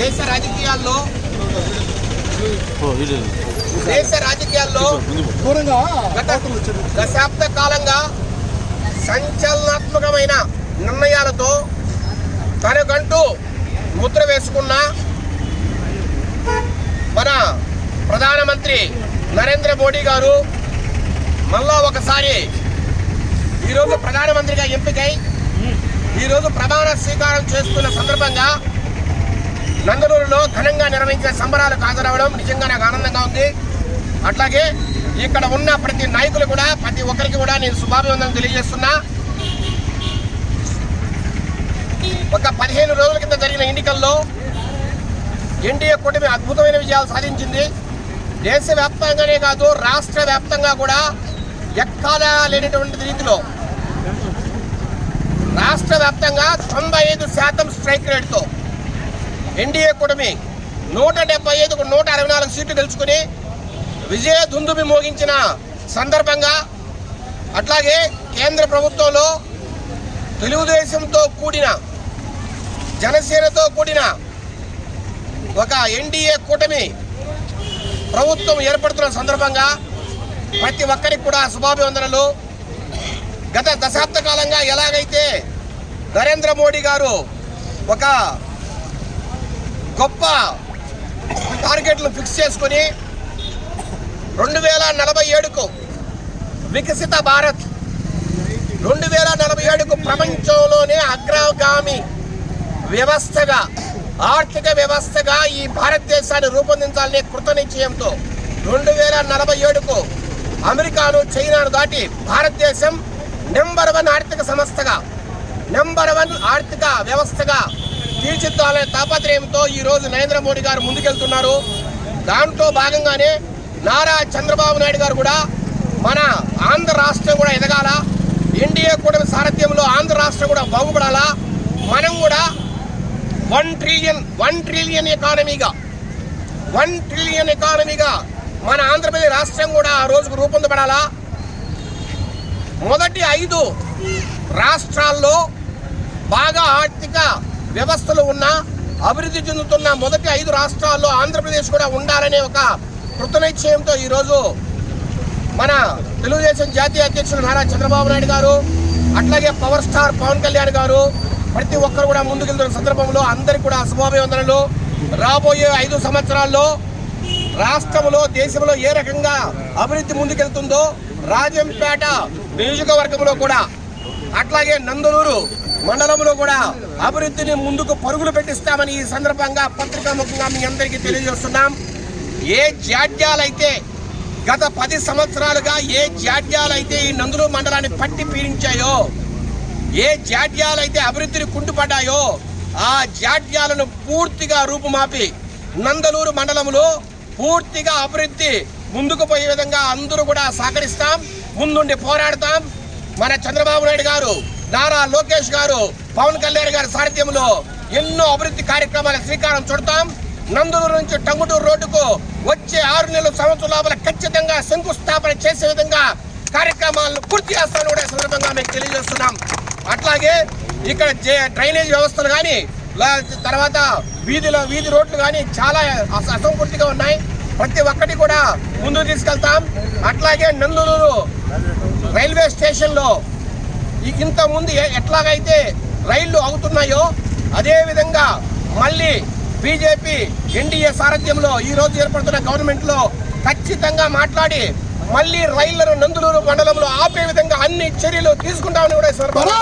దేశ రాజకీయాల్లో ఓ, ఇది దేశ రాజకీయాల్లో గత దశాబ్ద కాలంగా సంచలనాత్మకమైన నిర్ణయాలతో తనకంటూ ముద్ర వేసుకున్న మన ప్రధానమంత్రి నరేంద్ర మోడీ గారు మళ్ళా ఒకసారి ఈరోజు ప్రధానమంత్రిగా ఎంపికై ఈరోజు ప్రమాణ స్వీకారం చేస్తున్న సందర్భంగా నందలూరులో ఘనంగా నిర్వహించిన సంబరాలకు హాజరవడం నిజంగా నాకు ఆనందంగా ఉంది. అట్లాగే ఇక్కడ ఉన్న ప్రతి నాయకులు కూడా ప్రతి ఒక్కరికి కూడా నేను శుభాభివందనం తెలియజేస్తున్నా. ఒక పదిహేను రోజుల కింద జరిగిన ఎన్నికల్లో ఎన్డీఏ కూటమి అద్భుతమైన విజయాలు సాధించింది. దేశవ్యాప్తంగానే కాదు రాష్ట్ర వ్యాప్తంగా కూడా ఎక్కడా లేనటువంటి రీతిలో రాష్ట్ర వ్యాప్తంగా తొంభై ఐదు శాతం స్ట్రైక్ రేట్తో ఎన్డీఏ కూటమి నూట డెబ్బై ఐదుకు నూట అరవై నాలుగు సీట్లు గెలుచుకుని విజయ దుందుబి మోగించిన సందర్భంగా అట్లాగే కేంద్ర ప్రభుత్వంలో తెలుగుదేశంతో కూడిన జనసేనతో కూడిన ఒక ఎన్డీఏ కూటమి ప్రభుత్వం ఏర్పడుతున్న సందర్భంగా ప్రతి ఒక్కరికి కూడా శుభాభివందనలు. గత దశాబ్ద కాలంగా ఎలాగైతే నరేంద్ర మోడీ గారు ఒక గొప్ప టార్గెట్లు ఫిక్స్ చేసుకొని రెండు వేల నలభై ఏడుకు వికసిత భారత్ రెండు వేల నలభై ఏడుకు ప్రపంచంలోనే అగ్రగామి వ్యవస్థగా ఆర్థిక వ్యవస్థగా ఈ భారతదేశాన్ని రూపొందించాలనే కృత నిశ్చయంతో రెండు వేల నలభై ఏడుకు అమెరికాను చైనాను దాటి భారతదేశం నెంబర్ వన్ ఆర్థిక సంస్థగా నెంబర్ వన్ ఆర్థిక వ్యవస్థగా తీర్చిద్దాలనే తాపత్రయంతో ఈ రోజు నరేంద్ర మోడీ గారు ముందుకెళ్తున్నారు. దాంట్లో భాగంగానే నారా చంద్రబాబు నాయుడు గారు కూడా మన ఆంధ్ర రాష్ట్రం కూడా ఎదగాల. ఎన్డీఏ కూటమి సారథ్యంలో ఆంధ్ర రాష్ట్రం కూడా బాగుపడాలా. మనం కూడా వన్ ట్రిలియన్ వన్ ట్రిలియన్ ఎకానమీగా వన్ ట్రిలియన్ ఎకానమీగా మన ఆంధ్రప్రదేశ్ రాష్ట్రం కూడా ఆ రోజుకు రూపొందబడాలా. మొదటి ఐదు రాష్ట్రాల్లో బాగా ఆర్థిక వ్యవస్థలు ఉన్న అభివృద్ధి చెందుతున్న మొదటి ఐదు రాష్ట్రాల్లో ఆంధ్రప్రదేశ్ కూడా ఉండాలనే ఒక కృతనిశ్చయంతో ఈరోజు మన తెలుగుదేశం జాతీయ అధ్యక్షులు నారా చంద్రబాబు నాయుడు గారు అట్లాగే పవర్ స్టార్ పవన్ కళ్యాణ్ గారు ప్రతి ఒక్కరు కూడా ముందుకెళ్తున్న సందర్భంలో అందరికీ కూడా శుభాభివందనలు. రాబోయే ఐదు సంవత్సరాల్లో రాష్ట్రంలో దేశంలో ఏ రకంగా అభివృద్ధి ముందుకెళ్తుందో రాజంపేట నియోజకవర్గంలో కూడా అట్లాగే నందలూరు మండలంలో కూడా అభివృద్ధిని ముందుకు పరుగులు పెట్టిస్తామని ఈ సందర్భంగా పత్రికా ముఖంగా మీ అందరికీ తెలియజేస్తున్నాం. ఏ జాడ్యాలైతే గత పది సంవత్సరాలుగా ఏ జాడ్యాలైతే ఈ నందులు మండలాన్ని పట్టి పీడించాయో ఏ జాడ్యాలైతే అభివృద్ధిని కుంటుపడ్డాయో ఆ జాడ్యాలను పూర్తిగా రూపుమాపి నందలూరు మండలంలో పూర్తిగా అభివృద్ధి ముందుకు పోయే విధంగా అందరూ కూడా సహకరిస్తాం ముందుండి పోరాడతాం. మన చంద్రబాబు నాయుడు గారు నారా లోకేష్ గారు పవన్ కళ్యాణ్ గారి సారథ్యంలో ఎన్నో అభివృద్ధి కార్యక్రమాల శ్రీకారం చుడతాం. నందులూరు నుంచి టంగుటూరు రోడ్డుకు వచ్చే ఆరు నెలల సంవత్సరం లోపల ఖచ్చితంగా శంకుస్థాపన చేసే విధంగా కార్యక్రమాలను పూర్తి చేస్తామని కూడా సందర్భంగా మేము తెలియజేస్తున్నాం. అట్లాగే ఇక్కడ డ్రైనేజ్ వ్యవస్థలు కానీ తర్వాత వీధిలో వీధి రోడ్లు కానీ చాలా అస- అసంపూర్తిగా ఉన్నాయి. ప్రతి ఒక్కటి కూడా ముందుకు తీసుకెళ్తాం. అట్లాగే నందులూరు రైల్వే స్టేషన్లో ఈ- ఇంత ముందు ఎ- ఎట్లాగైతే రైళ్ళు అవుతున్నాయో అదే విధంగా మళ్ళీ బీజేపీ ఎన్డీఏ సారథ్యంలో ఈ రోజు ఏర్పడుతున్న గవర్నమెంట్లో ఖచ్చితంగా మాట్లాడి మళ్ళీ రైళ్ళను నందులూరు మండలంలో ఆపే విధంగా అన్ని చర్యలు తీసుకుంటామని కూడా సందర్భంగా